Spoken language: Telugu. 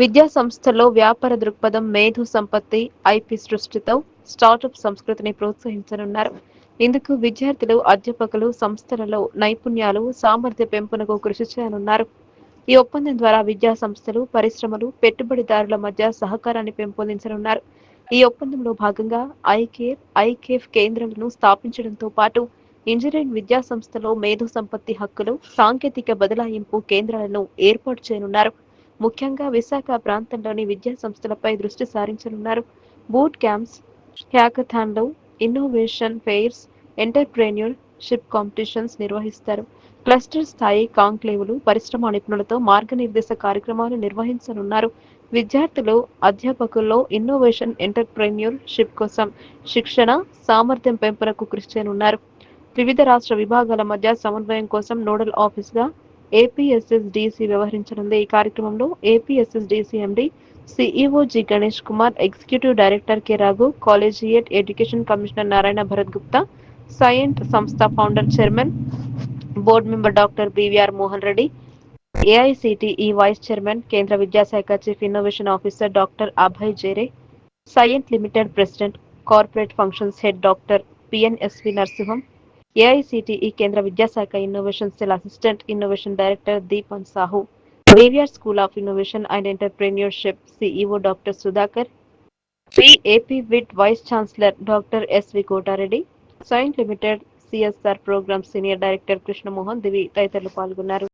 విద్యా సంస్థల్లో వ్యాపార దృక్పథం మేధో సంపత్తి ఐపి సృష్టితో స్టార్టప్ సంస్కృతిని ప్రోత్సహించనున్నారు. ఇందుకు విద్యార్థులు అధ్యాపకులు సంస్థలలో నైపుణ్యాలు సామర్థ్య పెంపునకు కృషి చేయనున్నారు. ఈ ఒప్పందం ద్వారా విద్యా సంస్థలు పరిశ్రమలు పెట్టుబడిదారుల మధ్య సహకారాన్ని పెంపొందించనున్నారు. ఈ ఒప్పందంలో భాగంగా ఐకేర్ ఐకేఫ్ కేంద్రాలను స్థాపించడంతో పాటు ఇంజనీరింగ్ విద్యా సంస్థలో మేధో సంపత్తి హక్కులు సాంకేతిక బదలాయింపు కేంద్రాలను ఏర్పాటు చేయనున్నారు. ముఖ్యంగా విశాఖ ప్రాంతంలోని విద్యా సంస్థలపై దృష్టి సారించనున్నారు. బూట్ క్యాంప్స్ హ్యాకథాన్లు innovation fairs entrepreneurship competitions నిర్వహిస్తారు. క్లస్టర్ స్థాయి కాంక్లేవులు పరిశ్రమ నిపుణులతో మార్గనిర్దేశ కార్యక్రమాలు నిర్వహించనున్నారు. విద్యార్థులు అధ్యాపకుల్లో ఇన్నోవేషన్ ఎంటర్ప్రెన్యూర్ షిప్ కోసం శిక్షణ సామర్థ్యం పెంపునకు కృషి చేయనున్నారు. వివిధ రాష్ట్ర విభాగాల మధ్య సమన్వయం కోసం నోడల్ ఆఫీస్గా ఏపీఎస్ఎస్డిసి వ్యవహరించనుంది. ఈ కార్యక్రమంలో APSSDC MD CEO G Ganesh Kumar executive director K Raghu collegiate education commissioner Narayana Bharat Gupta Cyient సంస్థ founder chairman board member doctor BVR Mohan Reddy AICTE vice chairman కేంద్ర విద్యాశాఖ chief innovation officer doctor Abhay Jere Cyient limited president corporate functions head doctor PNSV Narasimham AICTE కేంద్ర విద్యాశాఖ innovation cell assistant innovation director Deepan Sahu బేవియర్ school of innovation and entrepreneurship CEO doctor Sudhakar AP VIT vice chancellor doctor SV Kotareddy Cyient limited CSR program senior director Krishnamohan Divi తదితరులు పాల్గొన్నారు.